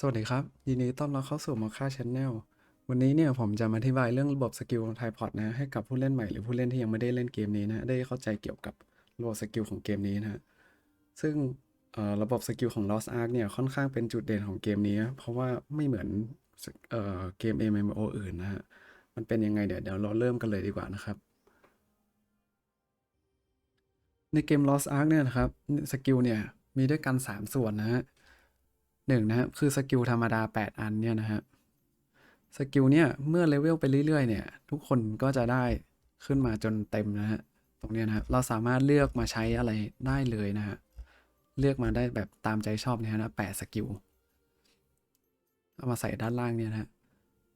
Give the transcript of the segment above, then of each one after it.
สวัสดีครับ ยินดีต้อนรับเข้าสู่มอค่าช n แนลวันนี้เนี่ยผมจะมาอธิบายเรื่องระบบสกิลของไทพอดนะให้กับผู้เล่นใหม่หรือผู้เล่นที่ยังไม่ได้เล่นเกมนี้นะได้เข้าใจเกี่ยวกับระบบสกิลของเกมนี้นะซึ่งระบบสกิลของ Lost Ark เนี่ยค่อนข้างเป็นจุดเด่นของเกมนี้ เพราะว่าไม่เหมือนเออเกม MMO อื่นนะฮะมันเป็นยังไงเดี๋ยวเดี๋ยวเราเริ่มกันเลยดีกว่านะครับ ในเกม Lost Ark เนี่ยนะครับสกิลเนี่ยมีด้วยกัน 3 ส่วนนะฮะ หนึ่งนะครับคือสกิลธรรมดา 8 อันเนี่ยนะฮะสกิลเนี่ยเมื่อเลเวลไปเรื่อยๆเนี่ย ทุกคนก็จะได้ขึ้นมาจนเต็มนะฮะตรงนี้นะครับเราสามารถเลือกมาใช้อะไรได้เลยนะฮะเลือกมาได้แบบตามใจชอบเนี่ยนะแปดสกิลเอามาใส่ด้านล่างเนี่ยนะฮะ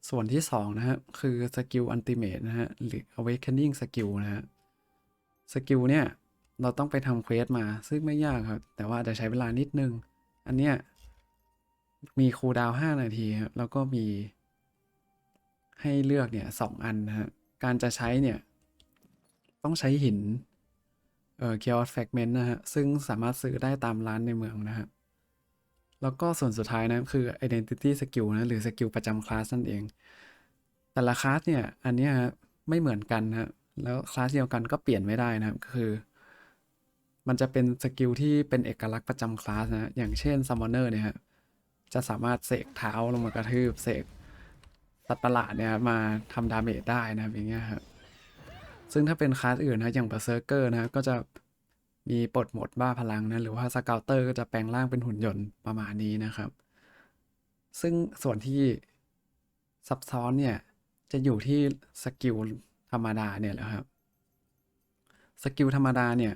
ส่วนที่2นะฮะคือสกิลอันติเม e นะฮะหรือ awakening สกิลนะฮะสกิลเนี่ยเราต้องไปทำเควสมาซึ่งไม่ยากครับ แต่ว่าจะใช้เวลานิดนึง อันเนี้ย มีคูดาวน์5นาทีครับแล้วก็มีให้เลือกเนี่ยสองอันนะฮะ การจะใช้เนี่ย ต้องใช้หิน เอ่อ Chaos Fragment นะฮะ ซึ่งสามารถซื้อได้ตามร้านในเมืองนะฮะ แล้วก็ส่วนสุดท้ายนะ คือ Identity Skill นะ หรือสกิลประจำคลาสนั่นเอง แต่ละคลาสเนี่ย อันนี้ฮะไม่เหมือนกันนะแล้วคลาสเดียวกันก็เปลี่ยนไม่ได้นะครับก็คือ มันจะเป็นสกิลที่เป็นเอกลักษณ์ประจำคลาสนะ อย่างเช่น Summoner เนี่ยฮะ จะสามารถเสกเท้าลงมากระทืบเสกสัตว์ประหลาดเนี่ยมาทำดาเมจได้นะครับอย่างเงี้ยครับซึ่งถ้าเป็นคลาสอื่นนะอย่าง Berserker นะก็จะมีปลดหมดบ้าพลังนะหรือว่าสเกลเตอร์ก็จะแปลงร่างเป็นหุ่นยนต์ประมาณนี้นะครับ ซึ่งส่วนที่ซับซ้อนเนี่ยจะอยู่ที่สกิลธรรมดาเนี่ยแหละครับสกิลธรรมดาเนี่ย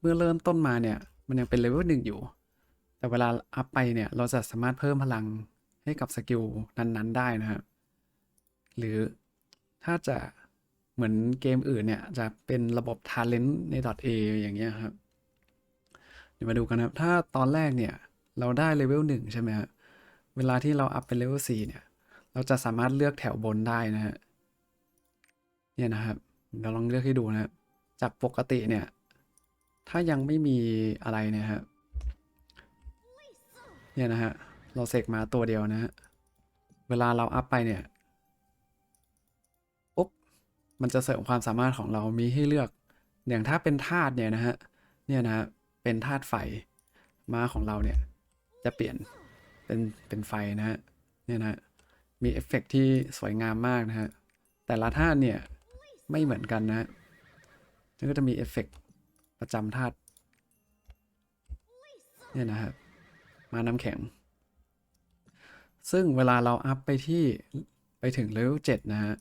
เมื่อเริ่มต้นมาเนี่ยมันยังเป็นเลเวลหนึ่งอยู่ แต่เวลาอัพไปเนี่ยเราจะสามารถเพิ่มพลังให้กับสกิลนั้นๆ ได้นะครับหรือถ้าจะเหมือนเกมอื่นเนี่ย จะเป็นระบบ Talent ใน .a อย่างเงี้ยครับ เดี๋ยวมาดูกันนะครับ ถ้าตอนแรกเนี่ย เราได้เลเวลหนึ่งใช่ไหมครับเวลาที่เราอัพเป็นเลเวลสี่เนี่ย เราจะสามารถเลือกแถวบนได้นะฮะเนี่ยนะครับเราลองเลือกให้ดูนะครับจากปกติเนี่ย ถ้ายังไม่มีอะไรเนะฮะ เนี่ยนะฮะ เราเสกมาตัวเดียวนะฮะ เวลาเราอัพไปเนี่ยปุ๊บมันจะเสริมความสามารถของเรามีให้เลือก อย่างถ้าเป็นธาตุเนี่ยนะฮะ เนี่ยนะฮะ เป็นธาตุไฟม้าของเราเนี่ย จะเปลี่ยนเป็นเป็นไฟนะฮะ เนี่ยนะฮะ มีเอฟเฟกต์ที่สวยงามมากนะฮะ แต่ละธาตุเนี่ยไม่เหมือนกันนะฮะก็จะมีเอฟเฟกต์ประจำธาตุเนี่ยนะครับ มาน้ำแข็ง ซึ่งเวลาเราอัพไปที่ไปถึงเลเวลเจ็ดนะฮะ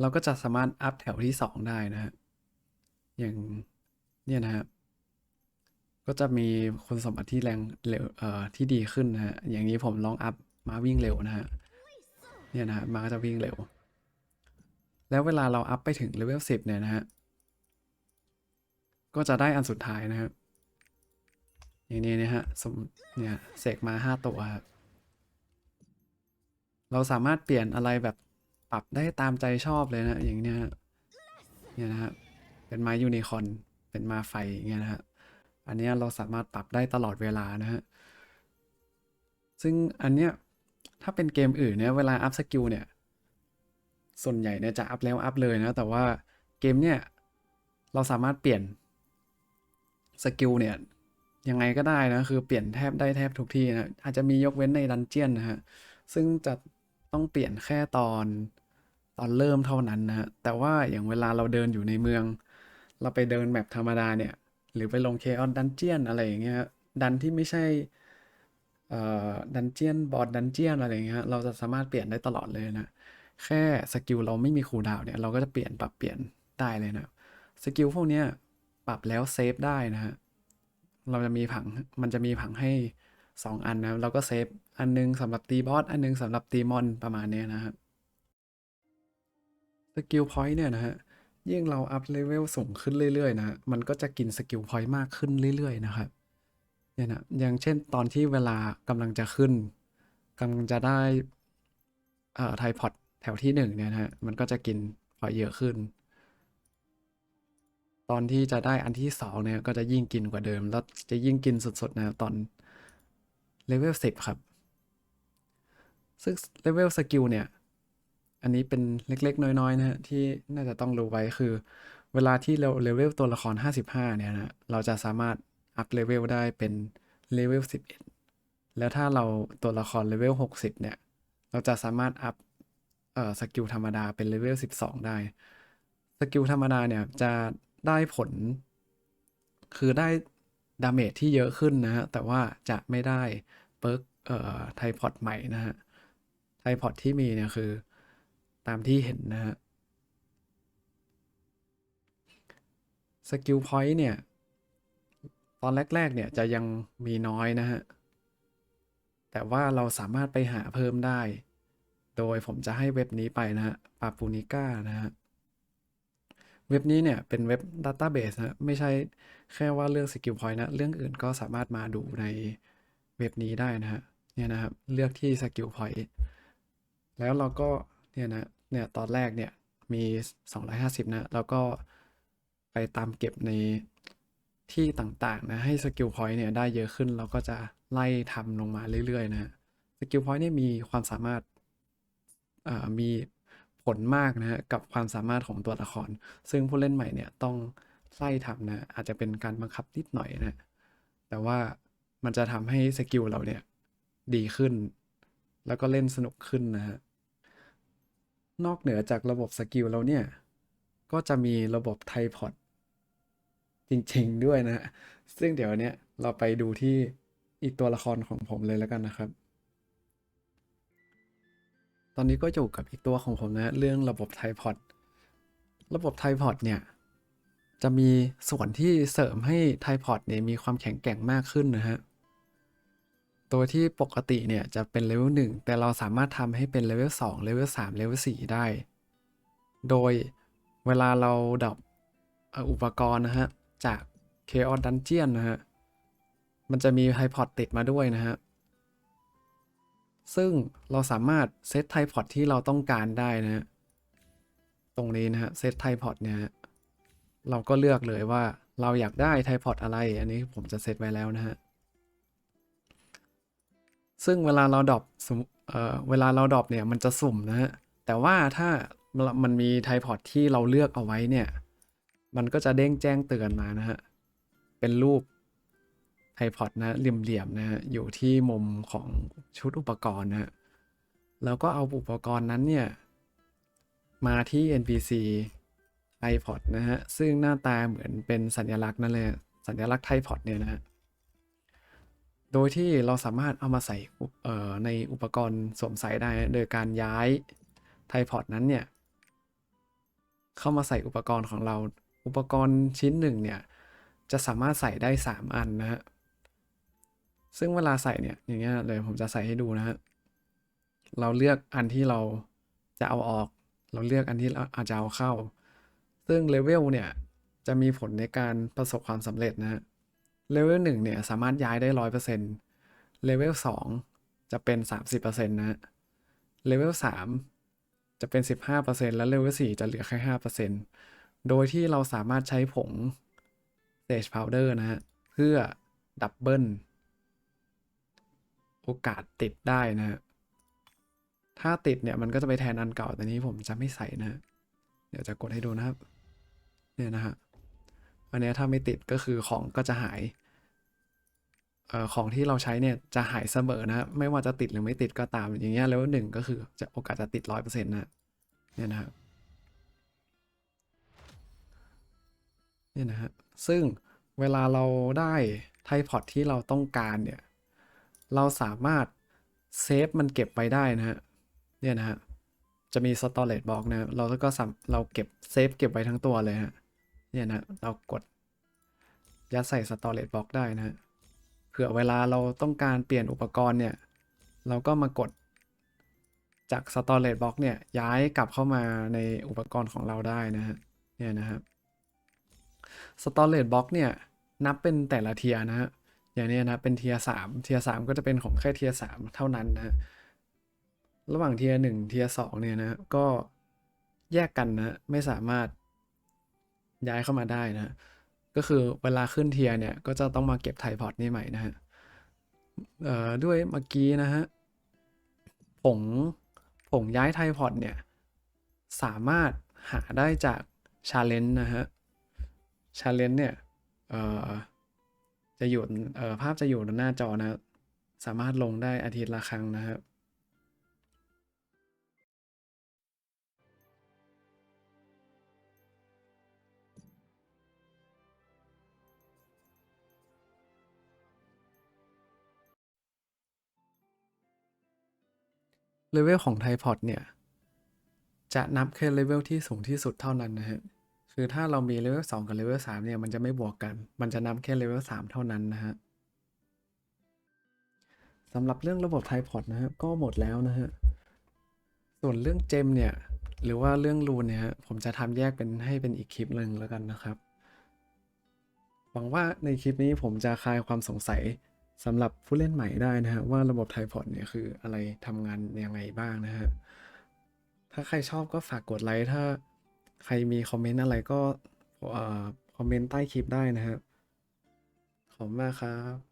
เราก็จะสามารถอัพแถวที่สองได้นะฮะ อย่างเนี่ยนะครับก็จะมีคุณสมบัติที่แรงเร็วเอ่อที่ดีขึ้นนะฮะ อย่างนี้ผมลองอัพมาวิ่งเร็วนะฮะ เนี่ยนะฮะมาก็จะวิ่งเร็ว แล้วเวลาเราอัพไปถึงเลเวล10เนี่ยนะฮะ ก็จะได้อันสุดท้ายนะครับ อย่างนี้นะฮะสมเนี่ยเสกมา5ตัวครับเราสามารถเปลี่ยนอะไรแบบปรับได้ตามใจชอบเลยนะ อย่างเนี้ยฮะเนี่ยนะฮะเป็นมายูนิคอนเป็นมาไฟอย่างเงี้ยนะฮะอันเนี้ยเราสามารถปรับได้ตลอดเวลานะฮะซึ่งอันเนี้ยถ้าเป็นเกมอื่นเนี่ยเวลาอัพสกิลเนี่ยส่วนใหญ่เนี่ยจะอัพแล้วอัพเลยนะ แต่ว่าเกมเนี่ยเราสามารถเปลี่ยนสกิลเนี่ย ยังไงก็ได้นะคือเปลี่ยนแทบได้แทบทุกที่นะอาจจะมียกเว้นในดันเจียนนะฮะซึ่งจะต้องเปลี่ยนแค่ตอนตอนเริ่มเท่านั้นนะฮะแต่ว่าอย่างเวลาเราเดินอยู่ในเมือง เราไปเดินแบบธรรมดาเนี่ย หรือไปลงเคออนดันเจียนอะไรอย่างเงี้ยดันที่ไม่ใช่เอ่อดันเจียนบอร์ดดันเจียนอะไรอย่างเงี้ยเราจะสามารถเปลี่ยนได้ตลอดเลยนะแค่สกิลเราไม่มีคูดาวเนี่ยเราก็จะเปลี่ยนปรับเปลี่ยนได้เลยนะสกิลพวกเนี้ยปรับแล้วเซฟได้นะฮะ เราจะมีผังมันจะมีผังให้ 2 อันนะเราก็เซฟอันนึงสำหรับตีบอสอันนึงสำหรับตีมอนประมาณนี้นะครับสกิลพอยต์เนี่ยนะฮะยิ่งเราอัพเลเวลสูงขึ้นเรื่อยๆนะมันก็จะกินสกิลพอยต์มากขึ้นเรื่อยๆนะครับเนี่ยนะอย่างเช่นตอนที่เวลากำลังจะขึ้นกำลังจะได้อ่อไทพอดแถวที่หนึ่งเนี่ยนะฮะมันก็จะกินพอยเยอะขึ้น ตอนที่จะได้อันที่สองเนี่ยก็จะยิ่งกินกว่าเดิม แล้วจะยิ่งกินสดๆนะตอนเลเวลสิบครับ ซึ่งเลเวลสกิลเนี่ย อันนี้เป็นเล็กๆ น้อยๆนะฮะที่น่าจะต้องรู้ไว้คือ เวลาที่เราเลเวลตัวละคร 55 เนี่ยนะเราจะสามารถอัพเลเวลได้เป็นเลเวล11 แล้วถ้าเราตัวละครเลเวล60 เนี่ย เราจะสามารถอัพเอ่อสกิลธรรมดาเป็นเลเวล12 ได้ สกิลธรรมดาเนี่ยจะ ได้ผล คือได้ดาเมจที่เยอะขึ้นนะฮะ แต่ว่าจะไม่ได้เปิร์กเอ่อไทพอดใหม่นะฮะ ไทพอดที่มีเนี่ยคือตามที่เห็นนะฮะ สกิลพอยต์เนี่ย ตอนแรก ๆ เนี่ยจะยังมีน้อยนะฮะ แต่ว่าเราสามารถไปหาเพิ่มได้ โดยผมจะให้เว็บนี้ไปนะฮะปาปูนิก้านะฮะ เว็บนี้เนี่ยเป็นเว็บ Database นะไม่ใช่แค่ว่าเรื่อง Skill Point นะ เรื่องอื่นก็สามารถมาดูในเว็บนี้ได้นะฮะเนี่ยนะครับเลือกที่ Skill Point แล้วเราก็เนี่ยนะเนี่ยตอนแรกเนี่ยมี 250 นะ แล้วก็ไปตามเก็บในที่ต่างๆนะให้ Skill Point เนี่ยได้เยอะขึ้น เราก็จะไล่ทำลงมาเรื่อยๆนะฮะ Skill Point เนี่ยมีความสามารถอ่ามี ลมากนะฮะกับความสามารถของตัวละคร ซึ่งผู้เล่นใหม่เนี่ยต้องไล่ทำนะอาจจะเป็นการบังคับนิดหน่อยนะแต่ว่ามันจะทำให้สกิลเราเนี่ยดีขึ้น แล้วก็เล่นสนุกขึ้นนะฮะนอกเหนือจากระบบสกิลแล้วเนี่ย ก็จะมีระบบไทพอดจริงๆด้วยนะฮะซึ่งเดี๋ยวเนี้ยเราไปดูที่อีกตัวละครของผมเลยแล้วกันนะครับ ตอนนี้ก็อยู่กับอีกตัวของผมนะเรื่องระบบไทพอดระบบไทพอดเนี่ยจะมีส่วนที่เสริมให้ไทพอดเนี่ยมีความแข็งแกร่งมากขึ้นนะฮะโดยที่ปกติเนี่ยจะเป็นเลเวล1แต่เราสามารถทำให้เป็นเลเวล2เลเวล3เลเวล4ได้ โดยเวลาเราดับอุปกรณ์นะฮะจาก Chaos Dungeon นะฮะมันจะมีไทพอดติดมาด้วยนะฮะ ซึ่งเราสามารถเซตไทพอดที่เราต้องการได้นะ ตรงนี้นะฮะเซตไทพอดเนี่ยเราก็เลือกเลยว่าเราอยากได้ไทพอดอะไร อันนี้ผมจะเซตไว้แล้วนะฮะ ซึ่งเวลาเราดรอปเเวลาเราดรอปเนี่ยมันจะสุ่มนะฮะ แต่ว่าถ้ามันมีไทพอดที่เราเลือกเอาไว้เนี่ย มันก็จะเด้งแจ้งเตือนมานะฮะ เป็นรูป พอดนะเหลี่ยมๆนะฮะอยู่ที่มุมของชุดอุปกรณ์นะฮะแล้วก็เอาอุปกรณ์นั้นเนี่ย มาที่ NPC iPod นะฮะ ซึ่งหน้าตาเหมือนเป็นสัญลักษณ์นั่นเลย สัญลักษณ์ไทพอดเนี่ยนะฮะ โดยที่เราสามารถเอามาใส่เอ่อในอุปกรณ์สวมใส่ได้ โดยการย้ายไทพอดนั้นเนี่ย เข้ามาใส่อุปกรณ์ของเรา อุปกรณ์ชิ้นหนึ่งเนี่ย จะสามารถใส่ได้ 3 อันนะฮะ ซึ่งเวลาใส่เนี่ยอย่างเงี้ยเลยผมจะใส่ให้ดูนะฮะเราเลือกอันที่เราจะเอาออก เราเลือกอันที่เราอาจจะเอาเข้า ซึ่งเลเวลเนี่ยจะมีผลในการประสบความสำเร็จนะฮะเลเวลหนึ่งเนี่ยสามารถย้ายได้ร้อยเปอร์เซ็นต์เลเวลสองจะเป็นสามสิบเปอร์เซ็นต์นะฮะเลเวลสามจะเป็นสิบห้าเปอร์เซ็นต์และเลเวลสี่จะเหลือแค่ห้าเปอร์เซ็นต์โดยที่เราสามารถใช้ผง Sage Powder นะฮะเพื่อดับเบิล โอกาสติดได้นะฮะถ้าติดเนี่ยมันก็จะไปแทนอันเก่าแต่นี้ผมจะไม่ใส่นะ เดี๋ยวจะกดให้ดูนะครับ เนี่ยนะฮะ อันนี้ถ้าไม่ติดก็คือของก็จะหายเอ่อของที่เราใช้เนี่ยจะหายเสมอนะ ไม่ว่าจะติดหรือไม่ติดก็ตามอย่างเงี้ยแล้วหนึ่งก็คือจะโอกาสจะติดร้อยเปอร์เซ็นต์นะเนี่ยนะครับเนี่ยนะฮะซึ่งเวลาเราได้ไทพอดที่เราต้องการเนี่ย เราสามารถเซฟมันเก็บไว้ได้นะฮะ เนี่ยนะฮะ จะมี storage box นะเราก็สามเราเก็บเซฟเก็บไว้ทั้งตัวเลยฮะ เนี่ยนะ เรากดยัดใส่ storage box ได้นะฮะ เผื่อเวลาเราต้องการเปลี่ยนอุปกรณ์เนี่ย เราก็มากดจาก storage box เนี่ยย้ายกลับเข้ามาในอุปกรณ์ของเราได้นะฮะ เนี่ยนะครับ storage box เนี่ยนับเป็นแต่ละเทียนะฮะ อย่างเนี้นะเป็นเทียสามเทียสามก็จะเป็นของแค่เทียสามเท่านั้นนะระหว่างเทียหนึ่งเทียสองเนี่ยนะก็แยกกันนะไม่สามารถย้ายเข้ามาได้นะก็คือเวลาขึ้นเทียเนี่ยก็จะต้องมาเก็บไทพอดนี่ใหม่นะฮะเอ่อด้วยเมื่อกี้นะฮะผงผงย้ายไทพอดเนี่ยสามารถหาได้จากชาเลนจ์นะฮะชาเลนจ์เนี่ยเอ่อ จะอยู่เอ่อภาพจะอยู่หน้าจอนะ สามารถลงได้อาทิตย์ละครั้งนะครับเลเวลของไทพอดเนี่ย จะนับแค่เลเวลที่สูงที่สุดเท่านั้นนะฮะ คือถ้าเรามีเลเวล2กับเลเวล3เนี่ยมันจะไม่บวกกัน มันจะนับแค่เลเวล3เท่านั้นนะฮะสำหรับเรื่องระบบไทพอดนะฮะก็หมดแล้วนะฮะ ส่วนเรื่องเจมเนี่ยหรือว่าเรื่องรูนเนี่ยผมจะทำแยกเป็นให้เป็นอีกคลิปหนึ่งแล้วกันนะครับ หวังว่าในคลิปนี้ผมจะคลายความสงสัยสำหรับผู้เล่นใหม่ได้นะฮะว่าระบบไทพอดเนี่ยคืออะไรทำงานยังไงบ้างนะฮะ ถ้าใครชอบก็ฝากกดไลค์ถ้า ใครมีคอมเมนต์อะไรก็อคอมเมนต์ใต้คลิปได้นะครับ ขอบคุณมากครับ